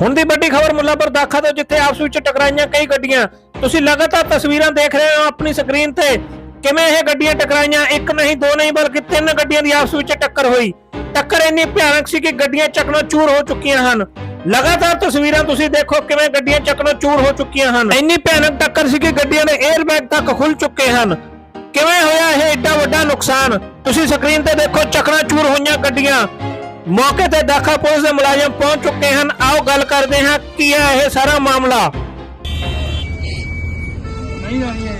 ਹੁਣ ਦੀ ਵੱਡੀ ਖਬਰ ਮੁੱਲਾਪੁਰ ਦਾਖਾ ਤੋਂ, ਜਿੱਥੇ ਆਪਸ ਵਿੱਚ ਟਕਰਾਈਆਂ ਕਈ ਗੱਡੀਆਂ। ਤੁਸੀਂ ਲਗਾਤਾਰ ਤਸਵੀਰਾਂ ਦੇਖ ਰਹੇ ਹੋ ਆਪਣੀ ਸਕਰੀਨ ਤੇ। ਕਿਵੇਂ ਇਹ ਗੱਡੀਆਂ ਟਕਰਾਈਆਂ? ਇੱਕ ਨਹੀਂ, ਦੋ ਨਹੀਂ, ਬਲਕਿ ਤਿੰਨ ਗੱਡੀਆਂ ਦੀ ਆਪਸ ਵਿੱਚ ਟੱਕਰ ਹੋਈ। ਟੱਕਰ ਇੰਨੀ ਭਿਆਨਕ ਸੀ ਕਿ ਗੱਡੀਆਂ ਚੱਕਣੋਂ ਚੂਰ ਹੋ ਚੁੱਕੀਆਂ ਹਨ। ਲਗਾਤਾਰ ਤਸਵੀਰਾਂ ਤੁਸੀਂ ਦੇਖੋ ਕਿਵੇਂ ਗੱਡੀਆਂ ਚੱਕਣੋਂ ਚੂਰ ਹੋ ਚੁੱਕੀਆਂ ਹਨ। ਇੰਨੀ ਭਿਆਨਕ ਟੱਕਰ ਸੀ ਕਿ ਗੱਡੀਆਂ ਦੇ 에ਅਰ ਬੈਗ ਤੱਕ ਖੁੱਲ ਚੁੱਕੇ ਹਨ। ਕਿਵੇਂ ਹੋਇਆ ਇਹ ਏਡਾ ਵੱਡਾ ਨੁਕਸਾਨ? ਤੁਸੀਂ ਸਕਰੀਨ ਤੇ ਦੇਖੋ, ਚੱਕਣਾ ਚੂਰ ਹੋਈਆਂ ਗੱਡੀਆਂ। ਮੌਕੇ ਤੇ ਦਾਖਾ ਪੁਲਿਸ ਦੇ ਮੁਲਾਜ਼ਮ ਪਹੁੰਚ ਚੁੱਕੇ ਹਨ। ਆਓ ਗੱਲ ਕਰਦੇ ਹਾਂ ਕੀ ਹੈ ਇਹ ਸਾਰਾ ਮਾਮਲਾ? ਨਹੀਂ ਜਾਣੀ ਹੈ?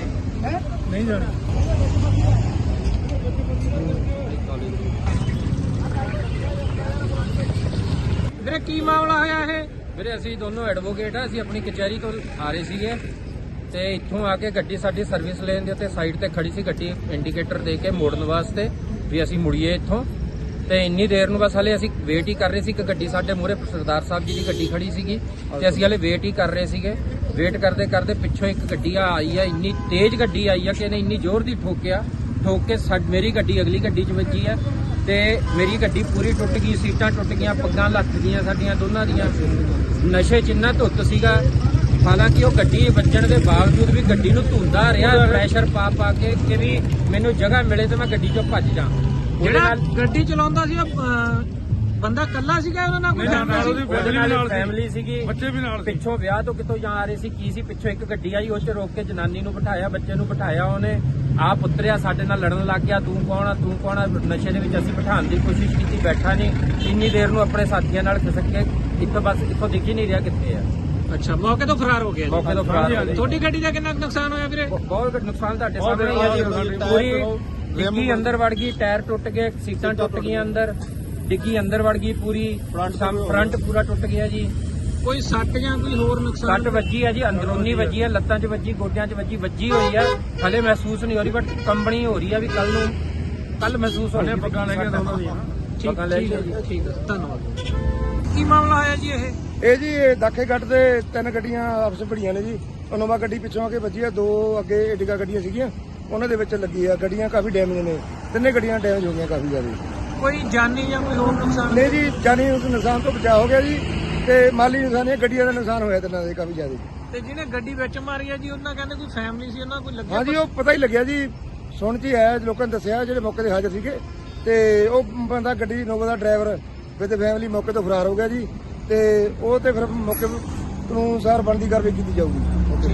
ਨਹੀਂ ਜਾਣੀ। ਵੀਰੇ ਕੀ ਮਾਮਲਾ ਹੋਇਆ ਇਹ? ਵੀਰੇ ਅਸੀਂ ਦੋਨੋਂ ਐਡਵੋਕੇਟ ਆ ਅਸੀਂ ਆਪਣੀ ਕਚਹਿਰੀ ਤੋਂ ਆ ਰਹੇ ਸੀਗੇ ਤੇ ਇੱਥੋਂ ਆ ਕੇ ਗੱਡੀ ਸਾਡੀ ਸਰਵਿਸ ਲੈਣ ਦੇ ਉੱਤੇ ਸਾਈਡ ਤੇ ਖੜੀ ਸੀ ਗੱਡੀ ਇੰਡੀਕੇਟਰ ਦੇ ਕੇ ਮੋੜਨ ਵਾਸਤੇ ਵੀ ਅਸੀਂ ਮੁੜੀਏ ਇੱਥੋਂ। ਤੇ ਇੰਨੀ ਦੇਰ ਨੂੰ ਬਸ ਹਲੇ ਅਸੀਂ ਵੇਟ ਹੀ ਕਰ ਰਹੇ ਸੀ ਕਿ ਗੱਡੀ ਸਾਡੇ ਮੂਹਰੇ ਸਰਦਾਰ ਸਾਹਿਬ ਜੀ ਦੀ ਗੱਡੀ ਖੜੀ ਸੀਗੀ ਤੇ ਅਸੀਂ ਹਲੇ ਵੇਟ ਹੀ ਕਰ ਰਹੇ ਸੀਗੇ। ਵੇਟ ਕਰਦੇ ਕਰਦੇ ਪਿੱਛੋਂ ਇੱਕ ਗੱਡੀ ਆਈ ਆ ਇੰਨੀ ਤੇਜ਼ ਗੱਡੀ ਆਈ ਆ ਕਿ ਇਹਨੇ ਇੰਨੀ ਜ਼ੋਰ ਦੀ ਠੋਕਿਆ ਠੋਕ ਕੇ ਸਾ- ਮੇਰੀ ਗੱਡੀ ਅਗਲੀ ਗੱਡੀ 'ਚ ਵੱਜੀ ਆ ਤੇ ਮੇਰੀ ਗੱਡੀ ਪੂਰੀ ਟੁੱਟ ਗਈ ਸੀਟਾਂ ਟੁੱਟ ਗਈਆਂ ਪੱਗਾਂ ਲੱਥ ਗਈਆਂ ਸਾਡੀਆਂ ਦੋਨਾਂ ਦੀਆਂ। ਨਸ਼ੇ ਚ ਇੰਨਾ ਧੁੱਤ ਸੀਗਾ ਹਾਲਾਂਕਿ ਉਹ ਗੱਡੀ ਵੱਜਣ ਦੇ ਬਾਵਜੂਦ ਵੀ ਗੱਡੀ ਨੂੰ ਧੁੰਦਾ ਰਿਹਾ ਪ੍ਰੈਸ਼ਰ ਪਾ ਪਾ ਕੇ ਕਿ ਵੀ ਮੈਨੂੰ ਜਗ੍ਹਾ ਮਿਲੇ ਤੇ ਮੈਂ ਗੱਡੀ ਚੋਂ ਭੱਜ ਜਾ ਜਿਹੜਾ ਗੱਡੀ ਚਲਾਉਂਦਾ ਸੀ ਉਹ ਅਹ, ਬੰਦਾ ਕੱਲਾ ਸੀਗਾ ਉਹਨਾਂ ਨਾਲ ਕੋਈ ਫੈਮਿਲੀ ਸੀ? ਉਹਦੇ family ਵੀ ਨਾਲ ਨਾਲ ਸੀ। ਫੈਮਿਲੀ ਸੀਗੀ। ਬੱਚੇ ਵੀ ਨਾਲ ਸੀ। ਪਿੱਛੋਂ ਵਿਆਹ ਤੋਂ ਕਿਤੋਂ ਜਾਂ ਰਹੇ ਸੀ ਕੀ ਸੀ ਪਿੱਛੋਂ ਇੱਕ ਗੱਡੀ ਆਈ ਉਹ ਚ ਰੋਕ ਕੇ ਜਨਾਨੀ ਨੂੰ ਬਿਠਾਇਆ ਬੱਚੇ ਨੂੰ ਬਿਠਾਇਆ ਉਹਨੇ। ਆਪ ਉਤਰਿਆ ਸਾਡੇ ਨਾਲ ਲੜਨ ਲੱਗ ਗਿਆ ਤੂੰ ਕੌਣ ਆ ਤੂੰ ਕੌਣ ਆ? ਨਸ਼ੇ ਦੇ ਵਿੱਚ ਅਸੀਂ ਬਿਠਾਉਣ ਦੀ ਕੋਸ਼ਿਸ਼ ਕੀਤੀ ਬੈਠਾ ਨਹੀਂ। ਇੰਨੀ ਦੇਰ ਨੂੰ ਆਪਣੇ ਸਾਥੀਆਂ ਨਾਲ ਖਿਸਕ ਕੇ ਇੱਥੋਂ ਬਸ ਇੱਥੋਂ ਦਿਖ ਹੀ ਨਹੀਂ ਰਿਹਾ ਕਿੱਥੇ ਆ। ਅੱਛਾ ਮੌਕੇ ਤੋਂ ਫਰਾਰ ਹੋ ਗਿਆ ਜੀ। ਮੌਕੇ ਤੋਂ ਫਰਾਰ ਹੋ ਗਏ ਤੁਹਾਡੀ ਗੱਡੀ ਦਾ ਕਿੰਨਾ ਕੁ ਨੁਕਸਾਨ ਹੋਇਆ ਵੀਰੇ? ਬਹੁਤ ਨੁਕਸਾਨ ਤੁਹਾਡੇ ਸਾਹਮਣੇ ਹੀ ਜੀ ਪੂਰੀ ਡਿੱਗੀ ਅੰਦਰ ਵੜ ਗਈ ਟਾਇਰ ਟੁੱਟ ਗਏ ਸੀਟਾਂ ਟੁੱਟ ਗਈਆਂ ਅੰਦਰ। ਡਿੱਗੀ ਅੰਦਰ ਵੜ ਗਈ ਪੂਰੀ ਫਰੰਟ ਪੂਰਾ ਟੁੱਟ ਗਿਆ ਜੀ। ਕੋਈ ਸੱਟ ਜਾਂ ਕੋਈ ਹੋਰ ਨੁਕਸਾਨ? ਸੱਟ ਵੱਜੀ ਹੈ ਜੀ ਅੰਦਰੂਨੀ ਵੱਜੀ ਹੈ ਲੱਤਾਂ 'ਚ ਵੱਜੀ ਗੋਡਿਆਂ 'ਚ ਵੱਜੀ ਵੱਜੀ ਹੋਈ ਹੈ ਹਲੇ ਮਹਿਸੂਸ ਨਹੀਂ ਹੋ ਰਹੀ ਬਟ ਕੰਬਣੀ ਹੋ ਰਹੀ ਹੈ ਵੀ ਕੱਲ ਨੂੰ ਕੱਲ ਮਹਿਸੂਸ ਹੋਣੀ ਪੱਗਾਂ ਲੈ ਕੇ ਠੀਕ ਪੱਗਾਂ ਲੈ ਠੀਕ ਕੇ ਹੈ ਜੀ ਠੀਕ ਹੈ ਧੰਨਵਾਦ। ਕੀ ਮਾਮਲਾ ਹੋਇਆ ਜੀ ਇਹ? ਇਹ ਜੀ ਇਹ ਦਾਖੇ ਕੱਟ ਦੇ ਤਿੰਨ ਗੱਡੀਆਂ ਆਪਸ ਵਿੱਚ ਭੜੀਆਂ ਨੇ ਜੀ। ਇਨੋਵਾ ਗੱਡੀ ਪਿੱਛੋਂ ਆ ਕੇ ਵੱਜੀ ਆ ਦੋ ਅੱਗੇ ਏਡਿਕਾ ਗੱਡੀਆਂ ਸੀਗੀਆਂ। ਉਹਨਾਂ ਦੇ ਵਿੱਚ ਲੱਗੀ ਆ ਗੱਡੀਆਂ ਕਾਫੀ ਡੈਮੇਜ ਨੇ। ਤਿੰਨੇ ਗੱਡੀਆਂ ਡੈਮੇਜ ਹੋ ਗਈਆਂ ਕਾਫੀ ਜ਼ਿਆਦਾ। ਕੋਈ ਜਾਨੀ ਜਾਂ ਕੋਈ ਹੋਰ ਨੁਕਸਾਨ? ਨਹੀਂ ਜੀ ਜਾਨੀ ਉਸ ਨੁਕਸਾਨ ਤੋਂ ਬਚਾਅ ਹੋ ਗਿਆ ਜੀ ਤੇ ਮਾਲੀ ਨੁਕਸਾਨ ਇਹ ਗੱਡੀਆਂ ਦਾ ਨੁਕਸਾਨ ਹੋਇਆ ਤਿੰਨਾਂ ਦੇ ਕਾਫੀ ਜ਼ਿਆਦਾ। ਤੇ ਜਿਹਨੇ ਗੱਡੀ ਵਿੱਚ ਮਾਰੀ ਹੈ ਜੀ ਉਹਨਾਂ ਕਹਿੰਦੇ ਕੋਈ ਫੈਮਿਲੀ ਸੀ ਉਹਨਾਂ ਕੋਈ ਲੱਗਿਆ ਹਾਂਜੀ ਉਹ ਪਤਾ ਹੀ ਲੱਗਿਆ ਜੀ ਸੁਣ ਚ ਹੀ ਆਇਆ ਲੋਕਾਂ ਨੇ ਦੱਸਿਆ ਜਿਹੜੇ ਮੌਕੇ ਤੇ ਹਾਜ਼ਰ ਸੀਗੇ। ਤੇ ਉਹ ਬੰਦਾ ਗੱਡੀ ਇਨੋਵਾ ਦਾ ਡਰਾਈਵਰ ਵਿਦ ਫੈਮਿਲੀ ਮੌਕੇ ਤੋਂ ਫਰਾਰ ਹੋ ਗਿਆ ਜੀ ਤੇ ਉਹ ਤੇ ਫਿਰ ਮੌਕੇ ਨੂੰ ਅਨੁਸਾਰ ਬਣਦੀ ਕਾਰਵਾਈ ਕੀਤੀ ਜਾਊਗੀ। ਓਕੇ